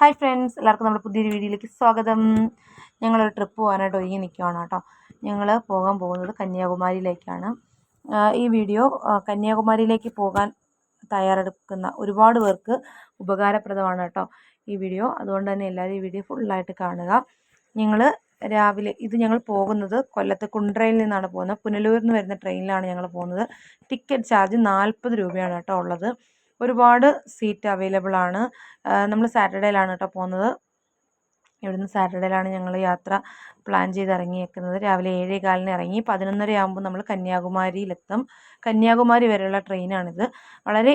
Hi friends എല്ലാവർക്കും നമ്മുടെ പുതിയൊരു വീഡിയോയിലേക്ക് സ്വാഗതം. ഞങ്ങളൊരു ട്രിപ്പ് പോകാനായിട്ട് ഒരുങ്ങി നിൽക്കുകയാണ് കേട്ടോ. ഞങ്ങൾ പോകാൻ പോകുന്നത് കന്യാകുമാരിയിലേക്കാണ്. ഈ വീഡിയോ കന്യാകുമാരിയിലേക്ക് പോകാൻ തയ്യാറെടുക്കുന്ന ഒരുപാട് പേർക്ക് ഉപകാരപ്രദമാണ് കേട്ടോ ഈ വീഡിയോ. അതുകൊണ്ട് തന്നെ എല്ലാവരും ഈ വീഡിയോ ഫുള്ളായിട്ട് കാണുക. ഞങ്ങൾ രാവിലെ ഇത് ഞങ്ങൾ പോകുന്നത് കൊല്ലത്ത് കുണ്ട്രയിൽ നിന്നാണ് പോകുന്നത്. പുനലൂരിൽ നിന്ന് വരുന്ന ട്രെയിനിലാണ് ഞങ്ങൾ പോകുന്നത്. ടിക്കറ്റ് ചാർജ് നാൽപ്പത് രൂപയാണ് കേട്ടോ ഉള്ളത്. ഒരുപാട് സീറ്റ് അവൈലബിൾ ആണ്. നമ്മൾ സാറ്റർഡേയിലാണ് കേട്ടോ പോകുന്നത് ഇവിടുന്ന് സാറ്റർഡേയിലാണ് ഞങ്ങൾ യാത്ര പ്ലാൻ ചെയ്ത് ഇറങ്ങിയേക്കുന്നത്. രാവിലെ ഏഴേ കാലിന് ഇറങ്ങി പതിനൊന്നര ആകുമ്പോൾ നമ്മൾ കന്യാകുമാരിയിലെത്തും. കന്യാകുമാരി വരെയുള്ള ട്രെയിനാണിത്. വളരെ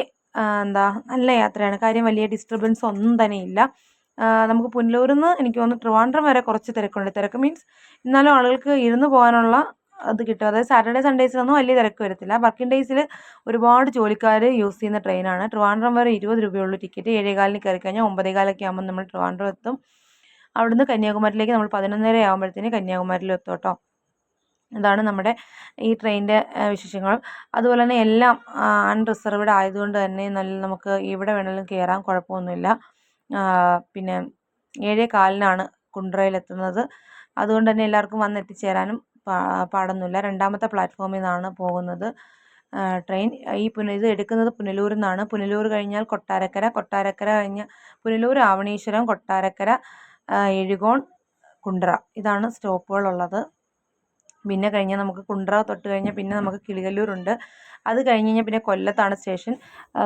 എന്താ നല്ല യാത്രയാണ്. കാര്യം വലിയ ഡിസ്റ്റർബൻസ് ഒന്നും തന്നെ ഇല്ല. നമുക്ക് പുനലൂരിൽ നിന്ന് എനിക്ക് തോന്നുന്നു ട്രിവാൻഡ്രം വരെ കുറച്ച് തിരക്കുണ്ട്. തിരക്ക് മീൻസ് എന്നാലും ആളുകൾക്ക് ഇരുന്ന് പോകാനുള്ള അത് കിട്ടും. അതായത് സാറ്റർഡേ സൺഡേസിലൊന്നും വലിയ തിരക്ക് വരത്തില്ല. വർക്കിംഗ് ഡേയ്സിൽ ഒരുപാട് ജോലിക്കാർ യൂസ് ചെയ്യുന്ന ട്രെയിനാണ് ട്രിവാൻഡ്രം വരെ ഇരുപത് രൂപയുള്ളൂ ടിക്കറ്റ് ഏഴേകാലിന് കയറി കഴിഞ്ഞാൽ ഒമ്പതേകാലൊക്കെ ആകുമ്പോൾ നമ്മൾ ട്രിവാൻഡ്രം എത്തും. അവിടുന്ന് കന്യാകുമാരിയിലേക്ക് നമ്മൾ പതിനൊന്നര ആകുമ്പോഴത്തേന് കന്യാകുമാരിയിൽ എത്തും കേട്ടോ. ഇതാണ് നമ്മുടെ ഈ ട്രെയിനിന്റെ വിശേഷങ്ങൾ. അതുപോലെ തന്നെ എല്ലാം അൺറിസർവ്ഡ് ആയതുകൊണ്ട് തന്നെ നല്ല നമുക്ക് എവിടെ വേണമെങ്കിലും കയറാം കുഴപ്പമൊന്നുമില്ല. പിന്നെ ഏഴേ കാലിനാണ് കുണ്ട്രയിലെത്തുന്നത് അതുകൊണ്ട് തന്നെ എല്ലാവർക്കും വന്ന് എത്തിച്ചേരാനും പാടൊന്നുമില്ല രണ്ടാമത്തെ പ്ലാറ്റ്ഫോമിൽ നിന്നാണ് പോകുന്നത്. ട്രെയിൻ ഈ പുന ഇത് എടുക്കുന്നത് പുനലൂരിൽ നിന്നാണ്. പുനലൂർ കഴിഞ്ഞാൽ കൊട്ടാരക്കര കൊട്ടാരക്കര കഴിഞ്ഞ് പുനലൂർ ആവണീശ്വരം കൊട്ടാരക്കര എഴുകോൺ കുണ്ട്ര. ഇതാണ് സ്റ്റോപ്പുകളുള്ളത്. പിന്നെ കഴിഞ്ഞാൽ നമുക്ക് കുണ്ട്ര തൊട്ട് കഴിഞ്ഞാൽ പിന്നെ നമുക്ക് കിളികല്ലൂരുണ്ട്. അത് കഴിഞ്ഞ് കഴിഞ്ഞാൽ പിന്നെ കൊല്ലത്താണ് സ്റ്റേഷൻ.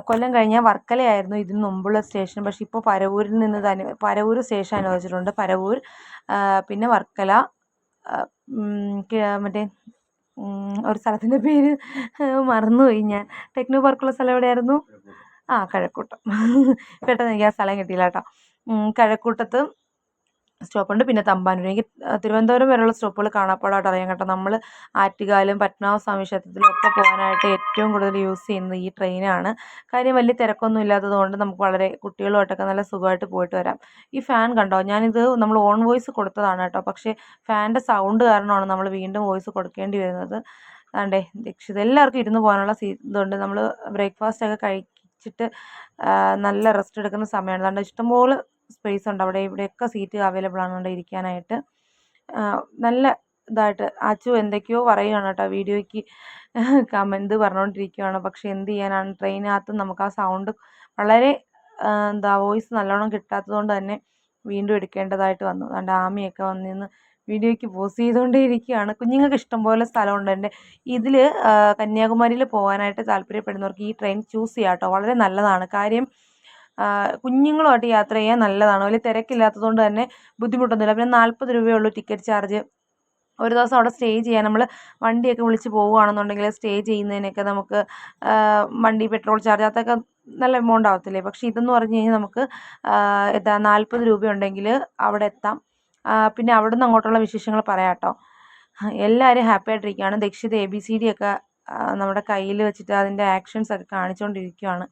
കൊല്ലം കഴിഞ്ഞാൽ വർക്കലയായിരുന്നു ഇതിന് മുമ്പുള്ള സ്റ്റേഷൻ. പക്ഷേ ഇപ്പോൾ പരവൂരിൽ നിന്ന് തന്നെ പരവൂർ സ്റ്റേഷൻ അനുവദിച്ചിട്ടുണ്ട്. പരവൂർ പിന്നെ വർക്കല മറ്റേ ഒരു സ്ഥലത്തിന്റെ പേര് മറന്നുപോയി ഞാൻ. ടെക്നോ പാർക്കുള്ള സ്ഥലം എവിടെയായിരുന്നു? ആ കഴക്കൂട്ടം. പെട്ടെന്ന് എനിക്ക് ആ സ്ഥലം കിട്ടിയില്ല കേട്ടോ. കഴക്കൂട്ടത്ത് സ്റ്റോപ്പുണ്ട്. പിന്നെ തമ്പാനൂർ എനിക്ക് തിരുവനന്തപുരം വരെയുള്ള സ്റ്റോപ്പുകൾ കാണാപ്പാടായിട്ട് അറിയാം കേട്ടോ. നമ്മൾ ആറ്റുകാലും പത്മനാഭസ്വാമി ക്ഷേത്രത്തിലും ഒക്കെ പോകാനായിട്ട് ഏറ്റവും കൂടുതൽ യൂസ് ചെയ്യുന്നത് ഈ ട്രെയിനാണ്. കാര്യം വലിയ തിരക്കൊന്നും ഇല്ലാത്തത് കൊണ്ട് നമുക്ക് വളരെ കുട്ടികളുമായിട്ടൊക്കെ നല്ല സുഖമായിട്ട് പോയിട്ട് വരാം. ഈ ഫാൻ കണ്ടോ? ഞാനിത് നമ്മൾ ഓൺ വോയിസ് കൊടുത്തതാണ് കേട്ടോ. പക്ഷേ ഫാനിന്റെ സൗണ്ട് കാരണമാണ് നമ്മൾ വീണ്ടും വോയിസ് കൊടുക്കേണ്ടി വരുന്നത്. അതാണ്ടേ ദീക്ഷിത്. എല്ലാവർക്കും ഇരുന്ന് പോകാനുള്ള സീ ഇതുണ്ട്. നമ്മൾ ബ്രേക്ക്ഫാസ്റ്റ് ഒക്കെ കഴിച്ചിട്ട് നല്ല റെസ്റ്റ് എടുക്കുന്ന സമയമാണ്. അതുകൊണ്ട് ഇഷ്ടംപോലെ സ്പേസ് ഉണ്ട്. അവിടെ ഇവിടെയൊക്കെ സീറ്റ് അവൈലബിൾ ആണ് അവിടെ ഇരിക്കാനായിട്ട്. നല്ല ഇതായിട്ട് അച്ചു എന്തൊക്കെയോ പറയുകയാണ് കേട്ടോ. വീഡിയോയ്ക്ക് കമന്റ് പറഞ്ഞുകൊണ്ടിരിക്കുകയാണ് പക്ഷേ എന്ത് ചെയ്യാനാണ്? ട്രെയിനകത്ത് നമുക്ക് ആ സൗണ്ട് വളരെ എന്താ വോയിസ് നല്ലോണം കിട്ടാത്തത് കൊണ്ട് തന്നെ വീണ്ടും എടുക്കേണ്ടതായിട്ട് വന്നു. അതുകൊണ്ട് ആമിയൊക്കെ വന്നിന്ന് വീഡിയോയ്ക്ക് പോസ് ചെയ്തുകൊണ്ടേ ഇരിക്കുകയാണ് കുഞ്ഞുങ്ങൾക്ക് ഇഷ്ടംപോലെ സ്ഥലമുണ്ട് എന്റെ. ഇതിൽ കന്യാകുമാരിയിൽ പോകാനായിട്ട് താല്പര്യപ്പെടുന്നവർക്ക് ഈ ട്രെയിൻ ചൂസ് ചെയ്യാം കേട്ടോ. വളരെ നല്ലതാണ്. കാര്യം കുഞ്ഞുങ്ങളുമായിട്ട് യാത്ര ചെയ്യാൻ നല്ലതാണ്. വലിയ തിരക്കില്ലാത്തത് കൊണ്ട് തന്നെ ബുദ്ധിമുട്ടൊന്നുമില്ല. പിന്നെ നാൽപ്പത് രൂപയേ ഉള്ളൂ ടിക്കറ്റ് ചാർജ്. ഒരു ദിവസം അവിടെ സ്റ്റേ ചെയ്യാൻ നമ്മൾ വണ്ടിയൊക്കെ വിളിച്ച് പോവുകയാണെന്നുണ്ടെങ്കിൽ സ്റ്റേ ചെയ്യുന്നതിനൊക്കെ നമുക്ക് വണ്ടി പെട്രോൾ ചാർജ് അതൊക്കെ നല്ല എമൗണ്ട് ആവത്തില്ലേ? പക്ഷേ ഇതെന്ന് പറഞ്ഞു കഴിഞ്ഞാൽ നമുക്ക് എന്താ നാൽപ്പത് രൂപയുണ്ടെങ്കിൽ അവിടെ എത്താം. പിന്നെ അവിടെ നിന്ന് അങ്ങോട്ടുള്ള വിശേഷങ്ങൾ പറയാം കേട്ടോ. എല്ലാവരും happy ആയിട്ടിരിക്കുകയാണ്. Dakshith A B C D ഒക്കെ നമ്മുടെ കയ്യിൽ വെച്ചിട്ട് അതിന്റെ ആക്ഷൻസ് ഒക്കെ കാണിച്ചുകൊണ്ടിരിക്കുകയാണ്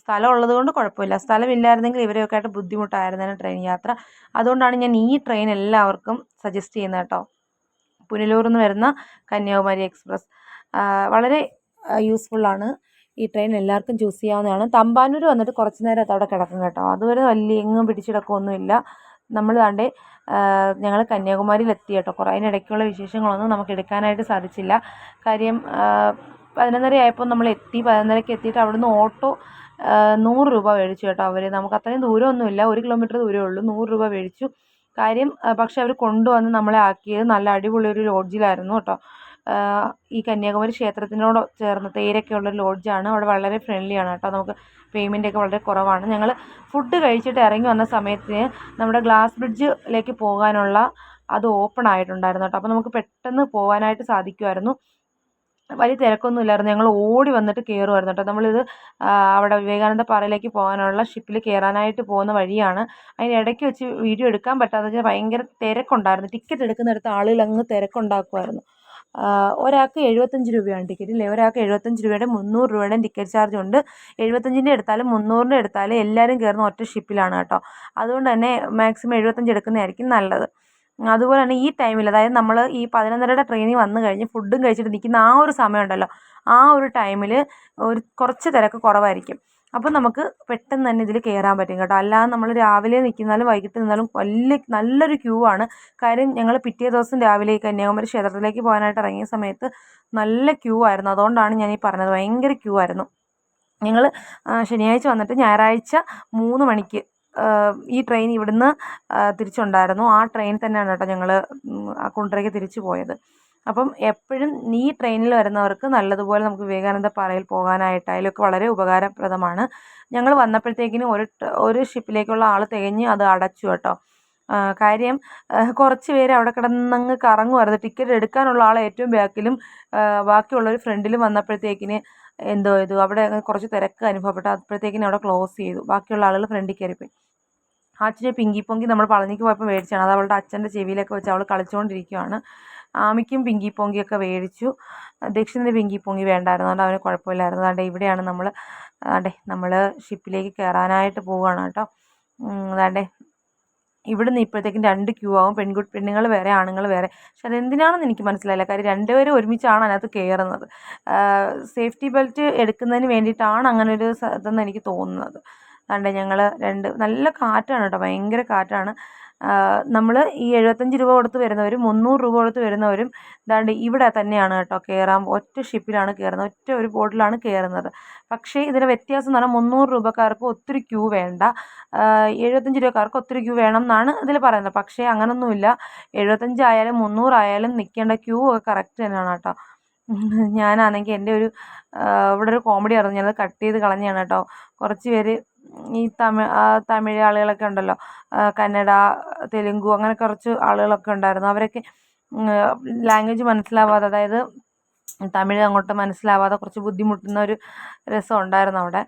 സ്ഥലം ഉള്ളത് കൊണ്ട് കുഴപ്പമില്ല. സ്ഥലമില്ലായിരുന്നെങ്കിൽ ഇവരെയൊക്കെ ആയിട്ട് ബുദ്ധിമുട്ടായിരുന്നേനെ ട്രെയിൻ യാത്ര. അതുകൊണ്ടാണ് ഞാൻ ഈ ട്രെയിൻ എല്ലാവർക്കും സജസ്റ്റ് ചെയ്യുന്നത് കേട്ടോ. പുനലൂരിൽ നിന്ന് വരുന്ന കന്യാകുമാരി എക്സ്പ്രസ് വളരെ യൂസ്ഫുള്ളാണ് ഈ ട്രെയിൻ എല്ലാവർക്കും ചൂസ് ചെയ്യാവുന്നതാണ്. തമ്പാനൂർ വന്നിട്ട് കുറച്ച് നേരം അവിടെ കിടക്കും കേട്ടോ. അതുവരെ വലിയ എങ്ങും പിടിച്ചിടക്കൊന്നുമില്ല നമ്മൾ താണ്ടെ ഞങ്ങൾ കന്യാകുമാരിയിൽ എത്തി കേട്ടോ. കുറേ അതിനിടയ്ക്കുള്ള വിശേഷങ്ങളൊന്നും നമുക്ക് എടുക്കാനായിട്ട് സാധിച്ചില്ല. കാര്യം പതിനൊന്നര ആയപ്പോൾ നമ്മൾ എത്തി. പതിനൊന്നരയ്ക്ക് എത്തിയിട്ട് അവിടുന്ന് ഓട്ടോ നൂറ് രൂപ മേടിച്ചു കേട്ടോ അവർ നമുക്ക് അത്രയും ദൂരമൊന്നുമില്ല. ഒരു കിലോമീറ്റർ ദൂരമേ ഉള്ളൂ. നൂറ് രൂപ മേടിച്ചു. കാര്യം പക്ഷേ അവർ കൊണ്ടുവന്ന് നമ്മളെ ആക്കിയത് നല്ല അടിപൊളി ഒരു ലോഡ്ജിലായിരുന്നു കേട്ടോ. ഈ കന്യാകുമാരി ക്ഷേത്രത്തിനോട് ചേർന്ന് തേരൊക്കെ ഉള്ള ലോഡ്ജാണ് അവിടെ വളരെ ഫ്രണ്ട്ലി ആണ് കേട്ടോ. നമുക്ക് പേയ്മെന്റൊക്കെ വളരെ കുറവാണ്. ഞങ്ങൾ ഫുഡ് കഴിച്ചിട്ട് ഇറങ്ങി വന്ന സമയത്തിന് നമ്മുടെ ഗ്ലാസ് ബ്രിഡ്ജിലേക്ക് പോകാനുള്ള അത് ഓപ്പൺ ആയിട്ടുണ്ടായിരുന്നു കേട്ടോ. അപ്പോൾ നമുക്ക് പെട്ടെന്ന് പോകാനായിട്ട് സാധിക്കുമായിരുന്നു. വലിയ തിരക്കൊന്നും ഇല്ലായിരുന്നു ഞങ്ങൾ ഓടി വന്നിട്ട് കയറുമായിരുന്നു കേട്ടോ. നമ്മളിത് അവിടെ വിവേകാനന്ദ പാറയിലേക്ക് പോകാനുള്ള ഷിപ്പിൽ കയറാനായിട്ട് പോകുന്ന വഴിയാണ്. അതിന് ഇടയ്ക്ക് വെച്ച് വീഡിയോ എടുക്കാൻ പറ്റാതെ വെച്ചാൽ ഭയങ്കര തിരക്കുണ്ടായിരുന്നു. ടിക്കറ്റ് എടുക്കുന്നിടത്ത് ആളുകൾ അങ്ങ് തിരക്കുണ്ടാക്കുമായിരുന്നു. ഒരാൾക്ക് എഴുപത്തഞ്ച് രൂപയാണ് ടിക്കറ്റ് അല്ലേ ഒരാൾക്ക് എഴുപത്തഞ്ച് രൂപയുടെ മുന്നൂറ് രൂപയുടെയും ടിക്കറ്റ് ചാർജ് ഉണ്ട്. എഴുപത്തഞ്ചിന്റെ എടുത്താലും മുന്നൂറിന്റെ എടുത്താലും എല്ലാവരും കയറുന്ന ഒറ്റ ഷിപ്പിലാണ് കേട്ടോ. അതുകൊണ്ട് തന്നെ മാക്സിമം എഴുപത്തഞ്ച് എടുക്കുന്നതായിരിക്കും നല്ലത്. അതുപോലെ തന്നെ ഈ ടൈമിൽ അതായത് നമ്മൾ ഈ പതിനൊന്നരയുടെ ട്രെയിനിൽ വന്നു കഴിഞ്ഞ് ഫുഡും കഴിച്ചിട്ട് നിൽക്കുന്ന ആ ഒരു സമയമുണ്ടല്ലോ ആ ഒരു ടൈമിൽ ഒരു കുറച്ച് തിരക്ക് കുറവായിരിക്കും. അപ്പോൾ നമുക്ക് പെട്ടെന്ന് തന്നെ ഇതിൽ കയറാൻ പറ്റും കേട്ടോ. അല്ലാതെ നമ്മൾ രാവിലെ നിൽക്കുന്നാലും വൈകിട്ട് നിന്നാലും വലിയ നല്ലൊരു ക്യൂ ആണ്. കാര്യം ഞങ്ങൾ പിറ്റേ ദിവസം രാവിലെ കന്യാകുമാരി ക്ഷേത്രത്തിലേക്ക് പോകാനായിട്ട് ഇറങ്ങിയ സമയത്ത് നല്ല ക്യൂ ആയിരുന്നു. അതുകൊണ്ടാണ് ഞാൻ ഈ പറഞ്ഞത്. ഭയങ്കര ക്യൂ ആയിരുന്നു. ഞങ്ങൾ ശനിയാഴ്ച വന്നിട്ട് ഞായറാഴ്ച മൂന്ന് മണിക്ക് ഈ ട്രെയിൻ ഇവിടുന്ന് തിരിച്ചുണ്ടായിരുന്നു. ആ ട്രെയിൻ തന്നെയാണ് കേട്ടോ ഞങ്ങൾ കുണ്ടറയ്ക്ക് തിരിച്ചു പോയത്. അപ്പം എപ്പോഴും ഈ ട്രെയിനിൽ വരുന്നവർക്ക് നല്ലതുപോലെ നമുക്ക് വിവേകാനന്ദ പാറയിൽ പോകാനായിട്ടായാലും ഒക്കെ വളരെ ഉപകാരപ്രദമാണ്. ഞങ്ങൾ വന്നപ്പോഴത്തേക്കിനും ഒരു ഒരു ഷിപ്പിലേക്കുള്ള ആൾ തികഞ്ഞ് അത് അടച്ചു കേട്ടോ. കാര്യം കുറച്ച് പേര് അവിടെ കിടന്നങ്ങ് കറങ്ങുമായിരുന്നു. ടിക്കറ്റ് എടുക്കാനുള്ള ആൾ ഏറ്റവും ബാക്കിലും ബാക്കിയുള്ളവർ ഫ്രണ്ടിലും വന്നപ്പോഴത്തേക്കിന് എന്തോ ഇത് അവിടെ കുറച്ച് തിരക്ക് അനുഭവപ്പെട്ടു. അപ്പോഴത്തേക്കിനും അവിടെ ക്ലോസ് ചെയ്തു. ബാക്കിയുള്ള ആളുകൾ ഫ്രണ്ടിൽ കയറിപ്പോയി. അച്ഛനെ പിങ്കി പൊങ്കി നമ്മൾ പളനിക്ക് പോയപ്പോൾ മേടിച്ചാണ്. അത് അവളുടെ അച്ഛന്റെ ചെവിയിലൊക്കെ വെച്ച് അവൾ കളിച്ചുകൊണ്ടിരിക്കുകയാണ് ആമിക്കും പിങ്കി പൊങ്കിയൊക്കെ മേടിച്ചു. ദക്ഷിണന് പിങ്കി പൊങ്കി വേണ്ടായിരുന്നു. അതുകൊണ്ട് അവന് കുഴപ്പമില്ലായിരുന്നു. അതുകൊണ്ട് ഇവിടെയാണ് നമ്മൾ അതെ നമ്മൾ ഷിപ്പിലേക്ക് കയറാനായിട്ട് പോവുകയാണ് കേട്ടോ. അതാണ്ടേ ഇവിടുന്ന് ഇപ്പോഴത്തേക്കും രണ്ട് ക്യൂ ആവും. പെൺകുട്ടി പെണ്ണുങ്ങൾ വേറെ ആണുങ്ങൾ വേറെ. പക്ഷെ അതെന്തിനാണെന്ന് എനിക്ക് മനസ്സിലായില്ല. കാര്യം രണ്ടുപേരും ഒരുമിച്ചാണ് അതിനകത്ത് കയറുന്നത് സേഫ്റ്റി ബെൽറ്റ് എടുക്കുന്നതിന് വേണ്ടിയിട്ടാണ് അങ്ങനെ ഒരു ഇതെന്ന് എനിക്ക് തോന്നുന്നത്. അതുകൊണ്ട് ഞങ്ങൾ രണ്ട് നല്ല കാറ്റാണ് കേട്ടോ ഭയങ്കര കാറ്റാണ്. നമ്മൾ ഈ എഴുപത്തഞ്ച് രൂപ കൊടുത്ത് വരുന്നവരും മുന്നൂറ് രൂപ കൊടുത്ത് വരുന്നവരും ഇതാണ്ട് ഇവിടെ തന്നെയാണ് കേട്ടോ കയറാൻ ഒറ്റ ഷിപ്പിലാണ് കയറുന്നത് ഒറ്റ ഒരു ബോട്ടിലാണ് കയറുന്നത് പക്ഷേ ഇതിന് വ്യത്യാസം എന്ന് പറഞ്ഞാൽ മുന്നൂറ് രൂപക്കാർക്ക് ഒത്തിരി ക്യൂ വേണ്ട എഴുപത്തഞ്ച് രൂപക്കാർക്ക് ഒത്തിരി ക്യൂ വേണം എന്നാണ് ഇതിൽ പറയുന്നത്. പക്ഷേ അങ്ങനൊന്നുമില്ല എഴുപത്തഞ്ചായാലും മുന്നൂറായാലും നിൽക്കേണ്ട ക്യൂ ഒക്കെ കറക്റ്റ് തന്നെയാണ് കേട്ടോ. ഞാനാണെങ്കിൽ എന്റെ ഒരു ഇവിടെ ഒരു കോമഡി ആയിരുന്നു ഞാനത് കട്ട് ചെയ്ത് കളഞ്ഞാണ് കേട്ടോ. കുറച്ച് പേര് ഈ തമിഴ് തമിഴ് ആളുകളൊക്കെ ഉണ്ടല്ലോ. കന്നഡ തെലുങ്കു അങ്ങനെ കുറച്ച് ആളുകളൊക്കെ ഉണ്ടായിരുന്നു. അവരൊക്കെ ലാംഗ്വേജ് മനസ്സിലാവാതെ അതായത് തമിഴ് അങ്ങോട്ട് മനസ്സിലാവാതെ കുറച്ച് ബുദ്ധിമുട്ടുന്ന ഒരു രസം ഉണ്ടായിരുന്നു അവിടെ.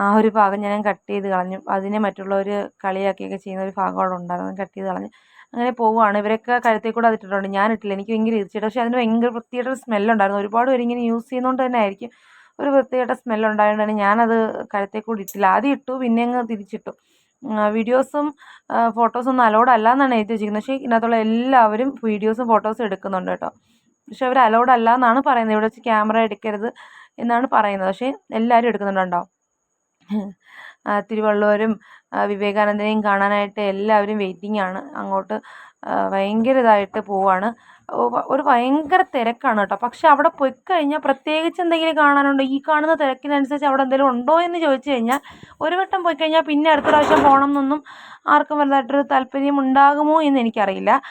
ആ ഒരു ഭാഗം ഞാൻ കട്ട് ചെയ്ത് കളഞ്ഞു. അതിനെ മറ്റുള്ളവർ കളിയാക്കിയൊക്കെ ചെയ്യുന്ന ഒരു ഭാഗം അവിടെ ഉണ്ടായിരുന്നു. കട്ട് ചെയ്ത് കളഞ്ഞു. അങ്ങനെ പോവുകയാണ് ഇവരൊക്കെ കഴുത്തിൽ കൂടെ അതിട്ടിട്ടുണ്ട്. ഞാൻ ഇട്ടില്ല. എനിക്ക് ഭയങ്കര ഇരിച്ചിട്ട് പക്ഷേ അതിന് ഭയങ്കര വൃത്തിയായിട്ടൊരു സ്മെല്ലുണ്ടായിരുന്നു ഒരുപാട് പേര് ഇങ്ങനെ യൂസ് ചെയ്യുന്നതുകൊണ്ട് തന്നെ ആയിരിക്കും. ഒരു വൃത്തികെട്ട സ്മെല്ലുണ്ടായതുകൊണ്ടാണ് ഞാനത് കഴുത്തിൽ കൂടി ഇട്ടില്ല. ആദ്യം ഇട്ടു പിന്നെ അങ്ങ് തിരിച്ചിട്ടു. വീഡിയോസും ഫോട്ടോസൊന്നും അലോഡ് അല്ല എന്നാണ് എഴുതി വെച്ചിരിക്കുന്നത്. പക്ഷേ ഇതിനകത്തുള്ള എല്ലാവരും വീഡിയോസും ഫോട്ടോസും എടുക്കുന്നുണ്ട് കേട്ടോ. പക്ഷെ അവർ അലോഡ് അല്ല എന്നാണ് പറയുന്നത്. ഇവിടെ വെച്ച് ക്യാമറ എടുക്കരുത് എന്നാണ് പറയുന്നത്. പക്ഷേ എല്ലാവരും എടുക്കുന്നുണ്ടോ? തിരുവള്ളൂരും വിവേകാനന്ദനെയും കാണാനായിട്ട് എല്ലാവരും വെയിറ്റിംഗ് ആണ്. അങ്ങോട്ട് ഭയങ്കര ഇതായിട്ട് പോവാണ്. ഒരു ഭയങ്കര തിരക്കാണ് കേട്ടോ. പക്ഷെ അവിടെ പോയി കഴിഞ്ഞാൽ പ്രത്യേകിച്ച് എന്തെങ്കിലും കാണാനുണ്ടോ? ഈ കാണുന്ന തിരക്കിനനുസരിച്ച് അവിടെ എന്തെങ്കിലും ഉണ്ടോ എന്ന് ചോദിച്ചു കഴിഞ്ഞാൽ ഒരു വട്ടം പോയി കഴിഞ്ഞാൽ പിന്നെ അടുത്ത പ്രാവശ്യം പോകണം എന്നൊന്നും ആർക്കും വലുതായിട്ടൊരു താല്പര്യം ഉണ്ടാകുമോ എന്ന് എനിക്കറിയില്ല.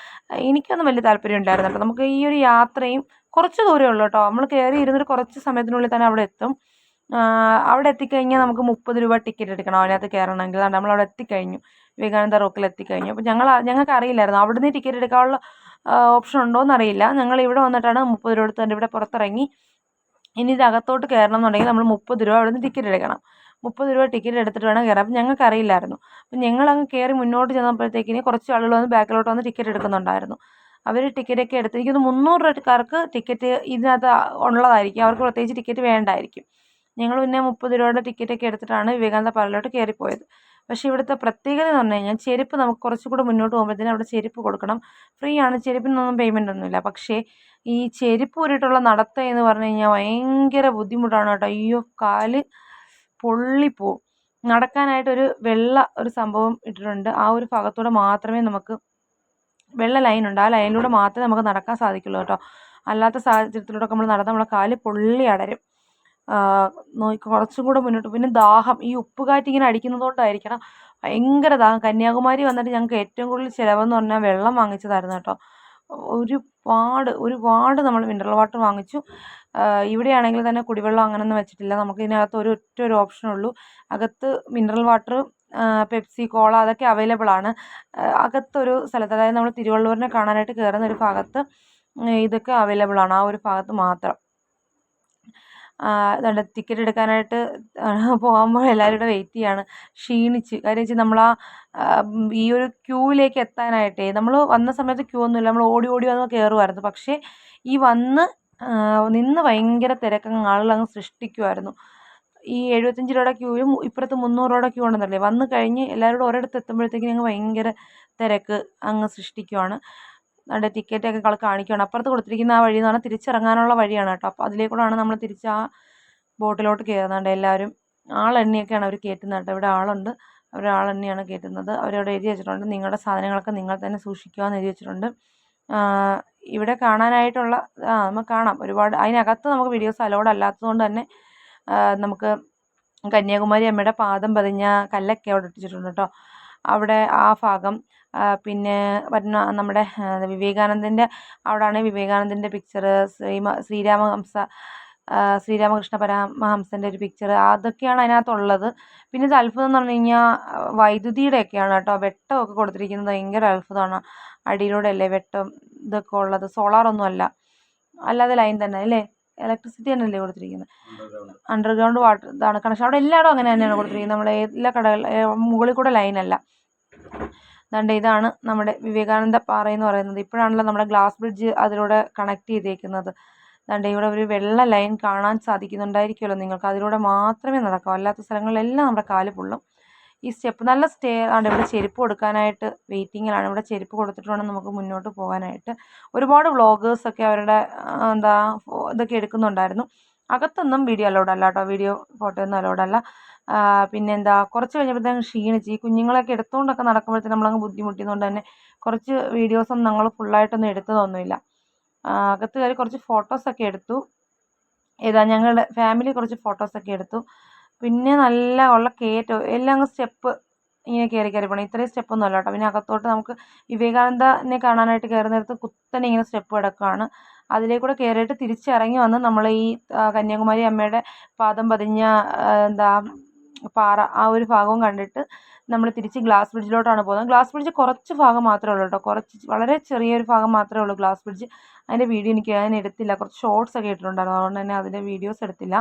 എനിക്കൊന്നും വലിയ താല്പര്യം ഉണ്ടായിരുന്നു കേട്ടോ. നമുക്ക് ഈ ഒരു യാത്രയും കുറച്ച് ദൂരമേ ഉള്ളൂ കേട്ടോ. നമ്മൾ കയറി ഇരുന്നൊരു കുറച്ച് സമയത്തിനുള്ളിൽ തന്നെ അവിടെ എത്തും. അവിടെ എത്തിക്കഴിഞ്ഞാൽ നമുക്ക് മുപ്പത് രൂപ ടിക്കറ്റ് എടുക്കണം. അതിനകത്ത് കയറണമെങ്കിൽ. നമ്മൾ അവിടെ എത്തിക്കഴിഞ്ഞു. വിവേകാനന്ദ റോക്കിൽ എത്തിക്കഴിഞ്ഞു. അപ്പോൾ ഞങ്ങൾ ഞങ്ങൾക്ക് അറിയില്ലായിരുന്നു. അവിടുന്ന് ടിക്കറ്റ് എടുക്കാനുള്ള ഓപ്ഷൻ ഉണ്ടോ എന്നറിയില്ല ഞങ്ങൾ ഇവിടെ വന്നിട്ടാണ് മുപ്പത് രൂപ എടുത്തുകൊണ്ട് ഇവിടെ പുറത്തിറങ്ങി. ഇനി ഇത് അകത്തോട്ട് കയറണം എന്നുണ്ടെങ്കിൽ നമ്മൾ മുപ്പത് രൂപ അവിടുന്ന് ടിക്കറ്റ് എടുക്കണം. മുപ്പത് രൂപ ടിക്കറ്റ് എടുത്തിട്ട് വേണം കയറാൻ. അപ്പം ഞങ്ങൾക്ക് അറിയില്ലായിരുന്നു. അപ്പം ഞങ്ങൾ അങ്ങ് കയറി മുന്നോട്ട് ചെന്നപ്പോഴത്തേക്കിന് കുറച്ച് ആളുകൾ വന്ന് ബാക്കിലോട്ട് വന്ന് ടിക്കറ്റ് എടുക്കുന്നുണ്ടായിരുന്നു. അവർ ടിക്കറ്റൊക്കെ എടുത്ത് എനിക്കൊന്ന് മുന്നൂറ് രൂപക്കാർക്ക് ടിക്കറ്റ് ഇതിനകത്ത് ഉള്ളതായിരിക്കും. അവർക്ക് പ്രത്യേകിച്ച് ടിക്കറ്റ് വേണ്ടായിരിക്കും. ഞങ്ങൾ പിന്നെ മുപ്പത് രൂപയുടെ ടിക്കറ്റൊക്കെ എടുത്തിട്ടാണ് വിവേകാനന്ദ പാറയിലോട്ട് കയറിപ്പോയത്. പക്ഷേ ഇവിടുത്തെ പ്രത്യേകത എന്ന് പറഞ്ഞു കഴിഞ്ഞാൽ ചെരുപ്പ് നമുക്ക് കുറച്ചും കൂടെ മുന്നോട്ട് പോകുമ്പോഴത്തേനും അവിടെ ചെരുപ്പ് കൊടുക്കണം. ഫ്രീ ആണ്. ചെരുപ്പിനൊന്നും പേയ്മെന്റ് ഒന്നുമില്ല. പക്ഷേ ഈ ചെരുപ്പ് ഊരിയിട്ടുള്ള നടത്തം എന്ന് പറഞ്ഞു കഴിഞ്ഞാൽ ഭയങ്കര ബുദ്ധിമുട്ടാണ് കേട്ടോ. അയ്യോ കാൽ പൊള്ളിപ്പോവും. നടക്കാനായിട്ടൊരു വെള്ള ഒരു സംഭവം ഇട്ടിട്ടുണ്ട്. ആ ഒരു ഭാഗത്തൂടെ മാത്രമേ നമുക്ക് വെള്ള ലൈനുണ്ട് ആ ലൈനിലൂടെ മാത്രമേ നമുക്ക് നടക്കാൻ സാധിക്കുള്ളൂ കേട്ടോ. അല്ലാത്ത സാഹചര്യത്തിലൂടെ നമ്മൾ നടന്നാൽ നമ്മളെ കാൽ പൊള്ളി അടരും. കുറച്ചും കൂടെ മുന്നോട്ട്. പിന്നെ ദാഹം ഈ ഉപ്പുകാറ്റ് ഇങ്ങനെ അടിക്കുന്നത് കൊണ്ടായിരിക്കണം ഭയങ്കര ദാഹം. കന്യാകുമാരി വന്നിട്ട് ഞങ്ങൾക്ക് ഏറ്റവും കൂടുതൽ ചിലവെന്ന് പറഞ്ഞാൽ വെള്ളം വാങ്ങിച്ചതായിരുന്നു കേട്ടോ. ഒരുപാട് ഒരുപാട് നമ്മൾ മിനറൽ വാട്ടർ വാങ്ങിച്ചു. ഇവിടെയാണെങ്കിൽ തന്നെ കുടിവെള്ളം അങ്ങനെയൊന്നും വെച്ചിട്ടില്ല. നമുക്ക് ഇതിനകത്ത് ഒരു ഒറ്റ ഒരു ഓപ്ഷനുള്ളൂ അകത്ത് മിനറൽ വാട്ടർ പെപ്സി കോള അതൊക്കെ അവൈലബിൾ ആണ്. അകത്തൊരു സ്ഥലത്ത് അതായത് നമ്മൾ തിരുവള്ളൂരിനെ കാണാനായിട്ട് കയറുന്ന ഒരു ഭാഗത്ത് ഇതൊക്കെ അവൈലബിൾ ആണ്. ആ ഒരു ഭാഗത്ത് മാത്രം. ഇതുണ്ട്. ടിക്കറ്റ് എടുക്കാനായിട്ട് പോകുമ്പോൾ എല്ലാവരും ഇവിടെ വെയിറ്റ് ചെയ്യുകയാണ് ക്ഷീണിച്ച്. കാര്യം വെച്ചാൽ നമ്മൾ ആ ഈ ഒരു ക്യൂവിലേക്ക് എത്താനായിട്ടേ നമ്മൾ വന്ന സമയത്ത് ക്യൂ ഒന്നുമില്ല. നമ്മൾ ഓടി ഓടി വന്ന് കയറുമായിരുന്നു പക്ഷേ ഈ വന്ന് നിന്ന് ഭയങ്കര തിരക്കങ്ങ് ആളുകളങ്ങ് സൃഷ്ടിക്കുമായിരുന്നു ഈ എഴുപത്തഞ്ച് രൂപയുടെ ക്യൂയും ഇപ്പുറത്ത് മുന്നൂറ് രൂപയുടെ ക്യൂ ഉണ്ടെന്നല്ലേ? വന്ന് കഴിഞ്ഞ് എല്ലാവരും ഒരിടത്ത് എത്തുമ്പോഴത്തേക്കും ഞങ്ങൾ ഭയങ്കര തിരക്ക് അങ്ങ് സൃഷ്ടിക്കുവാണ്. അവിടെ ടിക്കറ്റൊക്കെ കള കാണിക്കുകയാണ് അപ്പുറത്ത് കൊടുത്തിരിക്കുന്ന ആ വഴി എന്ന് പറഞ്ഞാൽ തിരിച്ചിറങ്ങാനുള്ള വഴിയാണ് കേട്ടോ. അപ്പോൾ അതിലേക്കൂടാണ് നമ്മൾ തിരിച്ച് ആ ബോട്ടിലോട്ട് കയറുന്നുണ്ട് എല്ലാവരും ആളെണ്ണിയൊക്കെയാണ് അവർ കയറ്റുന്നത് കേട്ടോ. ഇവിടെ ആളുണ്ട്. അവർ ആളെണ്ണിയാണ് കയറ്റുന്നത് അവരവിടെ എഴുതി വെച്ചിട്ടുണ്ട്. നിങ്ങളുടെ സാധനങ്ങളൊക്കെ നിങ്ങൾ തന്നെ സൂക്ഷിക്കുക എന്ന് എഴുതി വെച്ചിട്ടുണ്ട്. ഇവിടെ കാണാനായിട്ടുള്ള നമുക്ക് കാണാം. ഒരുപാട് അതിനകത്ത് നമുക്ക് വീഡിയോസ് അലോഡ് അല്ലാത്തതുകൊണ്ട് തന്നെ നമുക്ക് കന്യാകുമാരി അമ്മയുടെ പാദം പതിഞ്ഞ കല്ലൊക്കെ അവിടെ ഇട്ടിട്ടുണ്ട് കേട്ടോ. അവിടെ ആ ഭാഗം പിന്നെ നമ്മുടെ വിവേകാനന്ദന്റെ അവിടെയാണ് വിവേകാനന്ദന്റെ പിക്ചർ ശ്രീമ ശ്രീരാമഹംസ ശ്രീരാമകൃഷ്ണ പരമഹംസന്റെ ഒരു പിക്ചർ അതൊക്കെയാണ് അതിനകത്തുള്ളത്. പിന്നെ ഇത് അത്ഭുതം എന്ന് പറഞ്ഞു കഴിഞ്ഞാൽ വൈദ്യുതിയുടെയൊക്കെയാണ് കേട്ടോ. വെട്ടമൊക്കെ കൊടുത്തിരിക്കുന്നത് ഭയങ്കര അത്ഭുതമാണ്. അടിയിലൂടെ അല്ലേ വെട്ടം ഇതൊക്കെ ഉള്ളത്? സോളാറൊന്നും അല്ല. അല്ലാതെ ലൈൻ തന്നെ അല്ലേ? ഇലക്ട്രിസിറ്റി തന്നെയല്ലേ കൊടുത്തിരിക്കുന്നത്? അണ്ടർഗ്രൗണ്ട് വാട്ടർ ഇതാണ് കണക്ഷൻ അവിടെ എല്ലായിടും അങ്ങനെ തന്നെയാണ് കൊടുത്തിരിക്കുന്നത്. നമ്മൾ എല്ലാ കടകൾ മുകളിൽ കൂടെ ലൈനല്ല ദാണ്ട് ഇതാണ് നമ്മുടെ വിവേകാനന്ദ പാറ എന്ന് പറയുന്നത്. ഇപ്പോഴാണല്ലോ നമ്മുടെ ഗ്ലാസ് ബ്രിഡ്ജ് അതിലൂടെ കണക്ട് ചെയ്തേക്കുന്നത്. അതുകൊണ്ട് ഇവിടെ ഒരു വെള്ള ലൈൻ കാണാൻ സാധിക്കുന്നുണ്ടായിരിക്കുമല്ലോ നിങ്ങൾക്ക് അതിലൂടെ മാത്രമേ നടക്കാവൂ. അല്ലാത്ത സ്ഥലങ്ങളിലെല്ലാം നമ്മുടെ കാൽ പൊള്ളും. ഈ സ്റ്റെപ്പ് നല്ല സ്റ്റേ ആണ് ഇവിടെ ചെരുപ്പ് കൊടുക്കാനായിട്ട് വെയിറ്റിങ്ങിലാണ്. ഇവിടെ ചെരുപ്പ് കൊടുത്തിട്ട് വേണം നമുക്ക് മുന്നോട്ട് പോകാനായിട്ട്. ഒരുപാട് വ്ളോഗേഴ്സൊക്കെ അവരുടെ എന്താ ഇതൊക്കെ എടുക്കുന്നുണ്ടായിരുന്നു. അകത്തൊന്നും വീഡിയോ അലോഡല്ല കേട്ടോ വീഡിയോ ഫോട്ടോ ഒന്നും അലോഡല്ല പിന്നെ പിന്നെന്താ കുറച്ച് കഴിഞ്ഞപ്പോഴത്തേക്കും ക്ഷീണിച്ച്. ഈ കുഞ്ഞുങ്ങളെയൊക്കെ എടുത്തുകൊണ്ടൊക്കെ നടക്കുമ്പോഴത്തേക്കും നമ്മളങ്ങ് ബുദ്ധിമുട്ടിയതുകൊണ്ട് തന്നെ കുറച്ച് വീഡിയോസൊന്നും ഞങ്ങൾ ഫുള്ളായിട്ടൊന്നും എടുത്തതൊന്നുമില്ല അകത്ത് കയറി കുറച്ച് ഫോട്ടോസൊക്കെ എടുത്തു. ഏതാ ഞങ്ങളുടെ ഫാമിലി കുറച്ച് ഫോട്ടോസൊക്കെ എടുത്തു. പിന്നെ നല്ല ഉള്ള കയറ്റം. എല്ലാം അങ്ങ് സ്റ്റെപ്പ് ഇങ്ങനെ കയറി കയറി പോകണം ഇത്രയും സ്റ്റെപ്പൊന്നും അല്ല കേട്ടോ പിന്നെ അകത്തോട്ട് നമുക്ക് വിവേകാനന്ദനെ കാണാനായിട്ട് കയറുന്നിടത്ത് കുത്തനെ ഇങ്ങനെ സ്റ്റെപ്പ് കിടക്കുകയാണ് അതിലേക്കൂടെ കയറിയിട്ട് തിരിച്ചിറങ്ങി വന്ന് നമ്മൾ ഈ കന്യാകുമാരി അമ്മയുടെ പാദം പതിഞ്ഞ എന്താ പാറ ആ ഒരു ഭാഗവും കണ്ടിട്ട് നമ്മൾ തിരിച്ച് ഗ്ലാസ് ബ്രിഡ്ജിലോട്ടാണ് പോകുന്നത്. ഗ്ലാസ് ബ്രിഡ്ജ് കുറച്ച് ഭാഗം മാത്രമേ ഉള്ളൂ കേട്ടോ. കുറച്ച് വളരെ ചെറിയൊരു ഭാഗം മാത്രമേ ഉള്ളൂ ഗ്ലാസ് ബ്രിഡ്ജ്. അതിന്റെ വീഡിയോ എനിക്ക് ഞാൻ എടുത്തില്ല. കുറച്ച് ഷോർട്സ് ഒക്കെ ഇട്ടിട്ടുണ്ടായിരുന്നു. അതുകൊണ്ട് തന്നെ അതിന്റെ വീഡിയോസ് എടുത്തില്ല.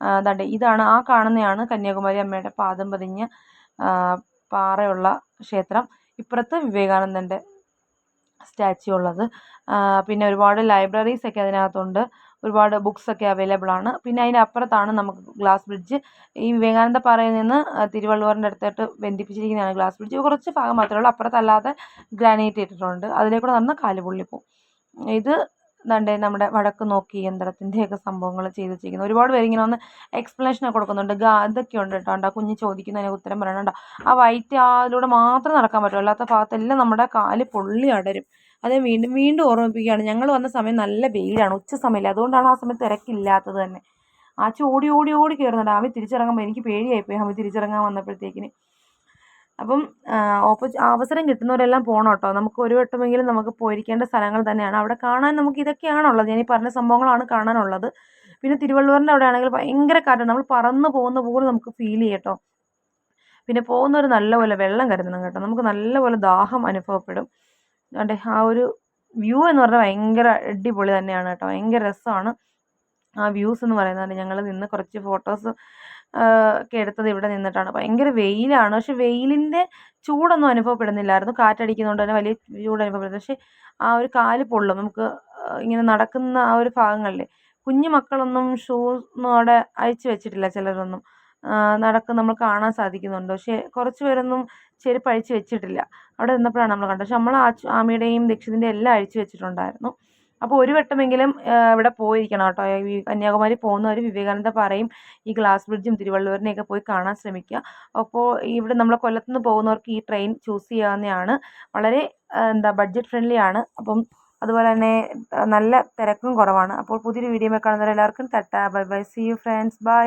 അതാണ്ട് ഇതാണ് ആ കാണുന്നതാണ് കന്യാകുമാരി അമ്മയുടെ പാദം പതിഞ്ഞ പാറയുള്ള ക്ഷേത്രം. ഇപ്പുറത്ത് വിവേകാനന്ദന്റെ സ്റ്റാച്യു ഉള്ളത്. പിന്നെ ഒരുപാട് ലൈബ്രറീസ് ഒക്കെ അതിനകത്തുണ്ട്. ഒരുപാട് ബുക്സ് ഒക്കെ അവൈലബിൾ ആണ്. പിന്നെ അതിന്റെ അപ്പുറത്താണ് നമുക്ക് ഗ്ലാസ് ബ്രിഡ്ജ്. ഈ വിവേകാനന്ദ പാറയിൽ നിന്ന് തിരുവള്ളുവറിന്റെ അടുത്തായിട്ട് ബന്ധിപ്പിച്ചിരിക്കുന്നതാണ് ഗ്ലാസ് ബ്രിഡ്ജ്. കുറച്ച് ഭാഗം മാത്രമേ ഉള്ളൂ. അപ്പുറത്തല്ലാതെ ഗ്രാനൈറ്റ് ഇട്ടിട്ടുണ്ട്. അതിലേക്കൂടെ കാൽ പൊള്ളിപ്പോവും ഇത് ദാണ്ടേ നമ്മുടെ വടക്ക് നോക്കി യന്ത്രത്തിന്റെയൊക്കെ സംഭവങ്ങൾ ചെയ്ത് വെച്ചിരിക്കുന്നത് ഒരുപാട് പേര് ഇങ്ങനെ ഒന്ന് എക്സ്പ്ലനേഷൻ ഒക്കെ കൊടുക്കുന്നുണ്ട്. ഗാ ഇതൊക്കെ ഉണ്ട് കേട്ടോ. ആ കുഞ്ഞ് ചോദിക്കുന്നതിന് ഉത്തരം പറയണുണ്ടോ ആ വൈറ്റ് അതിലൂടെ മാത്രം നടക്കാൻ പറ്റും അല്ലാത്ത ഭാഗത്തെല്ലാം നമ്മുടെ കാൽ പൊള്ളി അടരും. അതേ വീണ്ടും വീണ്ടും ഓർമ്മിപ്പിക്കുകയാണ്. ഞങ്ങൾ വന്ന സമയം നല്ല വെയിലാണ്. ഉച്ച സമയമില്ല. അതുകൊണ്ടാണ് ആ സമയത്ത് തിരക്കില്ലാത്തത് തന്നെ. ആച്ച ഓടി ഓടി ഓടി കയറുന്നുണ്ട് ആമി തിരിച്ചിറങ്ങുമ്പോൾ എനിക്ക് പേടിയായിപ്പോയി. ആമി തിരിച്ചിറങ്ങാൻ വന്നപ്പോഴത്തേക്കിന്. അപ്പം അവസരം കിട്ടുന്നവരെല്ലാം പോകണം കേട്ടോ നമുക്ക് ഒരു വട്ടമെങ്കിലും നമുക്ക് പോയിരിക്കേണ്ട സ്ഥലങ്ങൾ തന്നെയാണ്. അവിടെ കാണാൻ നമുക്ക് ഇതൊക്കെയാണുള്ളത്. ഞാൻ ഈ പറഞ്ഞ സംഭവങ്ങളാണ് കാണാനുള്ളത്. പിന്നെ തിരുവള്ളുവറിന്റെ അവിടെ ആണെങ്കിൽ ഭയങ്കര കാറ്റാണ്. നമ്മൾ പറന്ന് പോകുന്ന പോലെ നമുക്ക് ഫീൽ ചെയ്യാം കേട്ടോ പിന്നെ പോകുന്നവർ നല്ലപോലെ വെള്ളം കരുതണം കേട്ടോ. നമുക്ക് നല്ലപോലെ ദാഹം അനുഭവപ്പെടും. അതെ ആ ഒരു വ്യൂ എന്ന് പറഞ്ഞാൽ ഭയങ്കര അടിപൊളി തന്നെയാണ് കേട്ടോ. ഭയങ്കര രസമാണ്. ആ വ്യൂസ് എന്ന് പറയുന്നത് ഞങ്ങൾ നിന്ന് കുറച്ച് ഫോട്ടോസ് ഒക്കെ എടുത്തത് ഇവിടെ നിന്നിട്ടാണ്. ഭയങ്കര വെയിലാണ്. പക്ഷെ വെയിലിന്റെ ചൂടൊന്നും അനുഭവപ്പെടുന്നില്ലായിരുന്നു. കാറ്റടിക്കുന്നതുകൊണ്ട് തന്നെ വലിയ ചൂട് അനുഭവപ്പെടുന്നില്ല. പക്ഷെ ആ ഒരു കാൽ പൊള്ളും. നമുക്ക് ഇങ്ങനെ നടക്കുന്ന ആ ഒരു ഭാഗങ്ങളിൽ കുഞ്ഞു മക്കളൊന്നും ഷൂസ് അവിടെ അഴിച്ചു വെച്ചിട്ടില്ല ചിലരൊന്നും. നടക്കും നമ്മൾ കാണാൻ സാധിക്കുന്നുണ്ട്. പക്ഷേ കുറച്ച് പേരൊന്നും ചെരുപ്പ് അഴിച്ചു വെച്ചിട്ടില്ല. അവിടെ നിന്നപ്പോഴാണ് നമ്മൾ കണ്ടത്. പക്ഷെ നമ്മൾ ആമിയുടെയും ദീക്ഷിതിന്റെയും എല്ലാം അഴിച്ചു വെച്ചിട്ടുണ്ടായിരുന്നു. അപ്പോൾ ഒരു വട്ടമെങ്കിലും ഇവിടെ പോയിരിക്കണം കേട്ടോ. കന്യാകുമാരി പോകുന്നവർ വിവേകാനന്ദ പറയും ഈ ഗ്ലാസ് ബ്രിഡ്ജും തിരുവള്ളൂരിനെയൊക്കെ പോയി കാണാൻ ശ്രമിക്കുക. അപ്പോൾ ഇവിടെ നമ്മൾ കൊല്ലത്തുനിന്ന് പോകുന്നവർക്ക് ഈ ട്രെയിൻ ചൂസ് ചെയ്യാവുന്നതാണ്. വളരെ എന്താ ബഡ്ജറ്റ് ഫ്രണ്ട്ലി ആണ്. അപ്പം അതുപോലെ തന്നെ നല്ല തിരക്കും കുറവാണ്. അപ്പോൾ പുതിയൊരു വീഡിയോ കാണുന്നവരെല്ലാവർക്കും തട്ട bye bye. See you friends bye